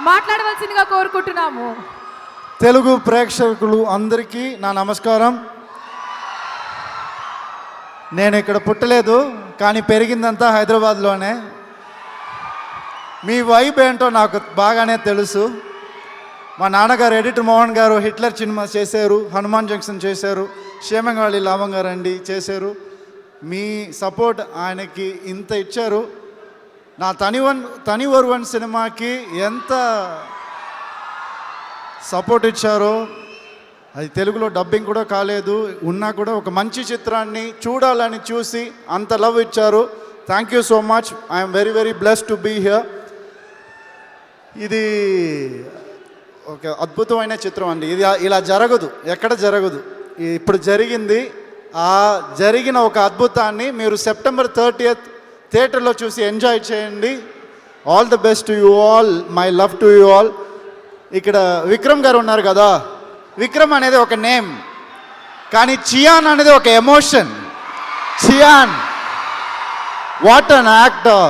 మాట్లాడవలసిందిగా కోరుకుంటున్నాము. తెలుగు ప్రేక్షకులు అందరికీ నా నమస్కారం. నేను ఇక్కడ పుట్టలేదు కానీ పెరిగిందంతా హైదరాబాద్లోనే. మీ వైబ్ ఏంటో నాకు బాగానే తెలుసు. మా నాన్నగారు ఎడిటర్ మోహన్ గారు హిట్లర్ సినిమా చేశారు హనుమాన్ జంక్షన్ చేశారు క్షేమంగాళి లాభం గారు అండి చేశారు. మీ సపోర్ట్ ఆయనకి ఇంత ఇచ్చారు. నా తనివన్ తని వన్ సినిమాకి ఎంత సపోర్ట్ ఇచ్చారో అది తెలుగులో డబ్బింగ్ కూడా కాలేదు ఉన్నా కూడా ఒక మంచి చిత్రాన్ని చూడాలని చూసి అంత లవ్ ఇచ్చారు. Thank you so much I'm very very bless to be here ఇది ఒక అద్భుతమైన చిత్రం అండి. ఇది ఇలా జరగదు ఎక్కడ జరగదు. ఇప్పుడు జరిగింది ఆ జరిగిన ఒక అద్భుతాన్ని మీరు సెప్టెంబర్ థర్టీయత్ థియేటర్లో చూసి ఎంజాయ్ చేయండి. All the best to you all my love to you all ఇక్కడ విక్రమ్ గారు ఉన్నారు కదా. విక్రమ్ అనేది ఒక నేమ్. కానీ చియాన్ అనేది ఒక emotion Chiyaan. What an actor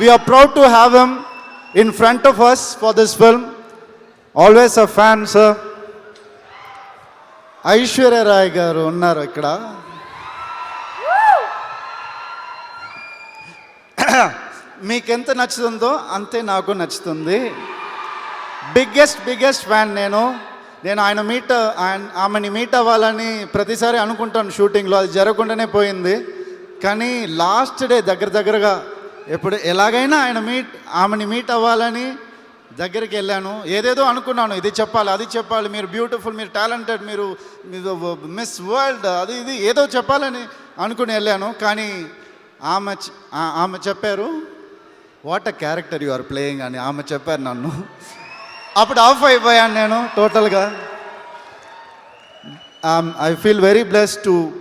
we're proud to have em in front of us for this film always a fan sir Aishwarya Rai garu ఉన్నారు ఇక్కడ. మీకెంత నచ్చుతుందో అంతే నాకు నచ్చుతుంది. బిగ్గెస్ట్ బిగ్గెస్ట్ ఫ్యాన్ నేను. నేను ఆయన మీట్ ఆయన ఆమెని మీట్ అవ్వాలని ప్రతిసారి అనుకుంటాను షూటింగ్లో. అది జరగకుండానే పోయింది. కానీ లాస్ట్ డే దగ్గర దగ్గరగా ఎప్పుడు ఎలాగైనా ఆయన మీట్ ఆమెని మీట్ అవ్వాలని దగ్గరికి వెళ్ళాను. ఏదేదో అనుకున్నాను. ఇది చెప్పాలి అది చెప్పాలి. మీరు బ్యూటిఫుల్ మీరు టాలెంటెడ్ మీరు మిస్ వరల్డ్ అది ఇది ఏదో చెప్పాలని అనుకుని వెళ్ళాను. కానీ ఆమె ఆమె చెప్పారు what a character you are playing అని ఆమె చెప్పారు నన్ను. అప్పుడు ఆఫ్ అయిపోయాను నేను టోటల్గా. I feel very bless to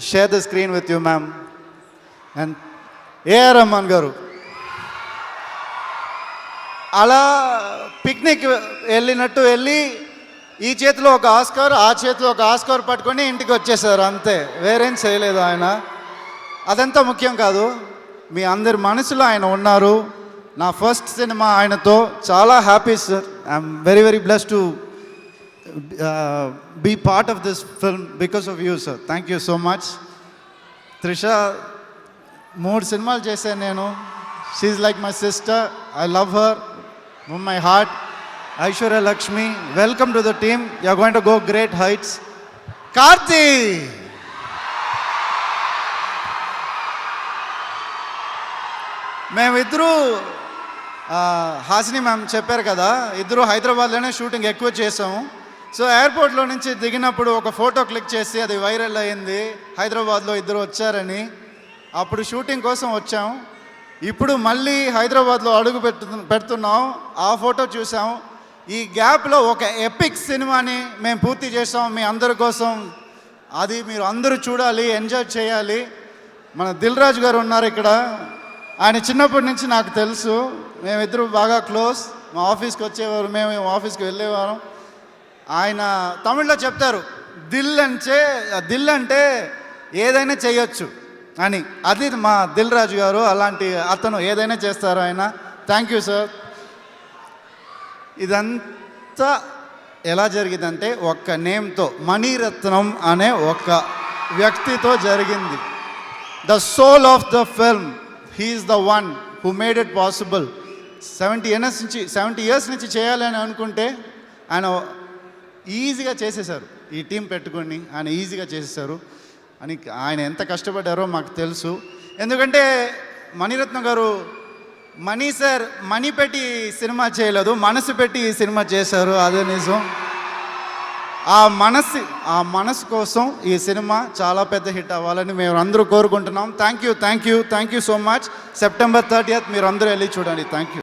share the screen with you ma'am and AR Rahman garu అలా పిక్నిక్ వెళ్ళినట్టు వెళ్ళి ఈ చేతిలో ఒక ఆస్కార్ ఆ చేతిలో ఒక ఆస్కార్ పట్టుకొని ఇంటికి వచ్చేసారు అంతే. వేరేం చేయలేదు ఆయన. అదంతా ముఖ్యం కాదు. మీ అందరి మనసులో ఆయన ఉన్నారు. నా ఫస్ట్ సినిమా ఆయనతో చాలా happy sir I'm very very bless to be part of this film because of you sir thank you so much Trisha మూడు సినిమాలు చేశాను నేను. She's like my sister I love her my heart Aishwarya Lakshmi welcome to the team you are going to go great heights Karthi మేమిద్దరూ Hasini ma'am చెప్పారు కదా ఇద్దరు హైదరాబాద్లోనే shooting ఎక్కువ చేసాము. సో ఎయిర్పోర్ట్లో నుంచి దిగినప్పుడు ఒక ఫోటో క్లిక్ చేసి అది వైరల్ అయింది హైదరాబాద్లో ఇద్దరు వచ్చారని. అప్పుడు షూటింగ్ కోసం వచ్చాం. ఇప్పుడు మళ్ళీ హైదరాబాద్లో అడుగు పెట్టు పెడుతున్నాం ఆ ఫోటో చూసాం. ఈ గ్యాప్లో ఒక ఎపిక్ సినిమాని మేము పూర్తి చేసాం మీ అందరి కోసం. అది మీరు అందరూ చూడాలి ఎంజాయ్ చేయాలి. మన దిల్ రాజు గారు ఉన్నారు ఇక్కడ. ఆయన చిన్నప్పటి నుంచి నాకు తెలుసు. మేమిద్దరు బాగా క్లోజ్. మా ఆఫీస్కి వచ్చేవారు మేము ఆఫీస్కి వెళ్ళేవారం. ఆయన తమిళ్ళో చెప్తారు దిల్ అంటే దిల్ అంటే ఏదైనా చేయొచ్చు అని. అది మా దిల్ రాజు గారు అలాంటి అతను ఏదైనా చేస్తారు ఆయన. Thank you sir. ఇదంతా ఎలా జరిగిందంటే ఒక్క నేమ్తో మణిరత్నం అనే ఒక వ్యక్తితో జరిగింది. The soul of the film. He's the one who made it possible seventy years నుంచి సెవెంటీ ఇయర్స్ నుంచి చేయాలని అనుకుంటే ఆయన ఈజీగా చేసేశారు. ఈ టీం పెట్టుకొని ఆయన ఈజీగా చేసేశారు. అని ఆయన ఎంత కష్టపడ్డారో మాకు తెలుసు. ఎందుకంటే Maniratnam garu money sir money పెట్టి సినిమా చేయలేదు మనసు పెట్టి ఈ సినిమా చేశారు. అదే నిజం. ఆ మనసు ఆ మనసు కోసం ఈ సినిమా చాలా పెద్ద హిట్ అవ్వాలని మేము అందరూ కోరుకుంటున్నాం. Thank you thank you thank you so much September thirty మీరు అందరూ వెళ్ళి చూడండి. Thank you